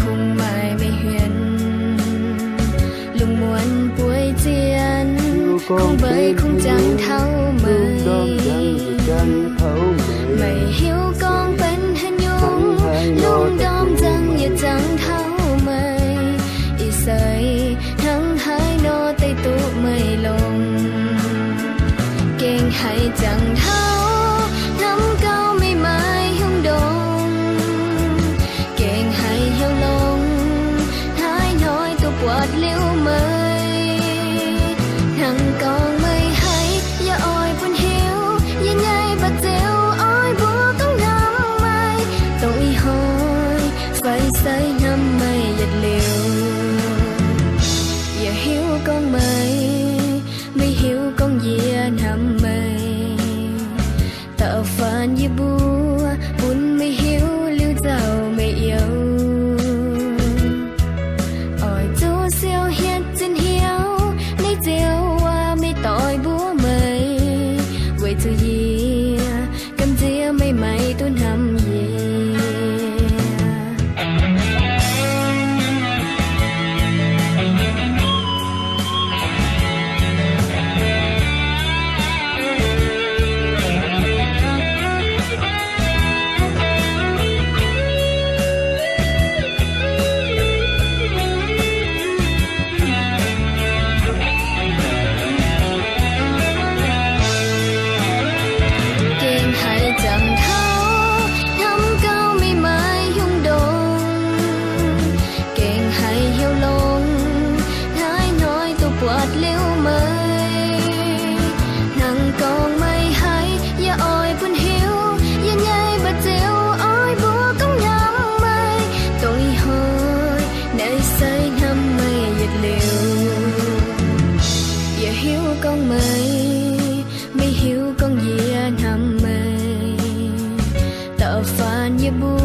คุไม่ไม่เห็นลุงมวนป่วยเจียนคงเบคงจังเท่าไหมไม่หิวกองเป็นหันยุงลุงดอมจังอย่าจังเท่าไหมอีใสทั้งหายโนไตตุไม่ลง เก่งให้จังเท่า 一不 mãi năm mây dệt liều. Giờ hiểu con mây mây hiểu con dìa năm mây. Tạo phan như buồn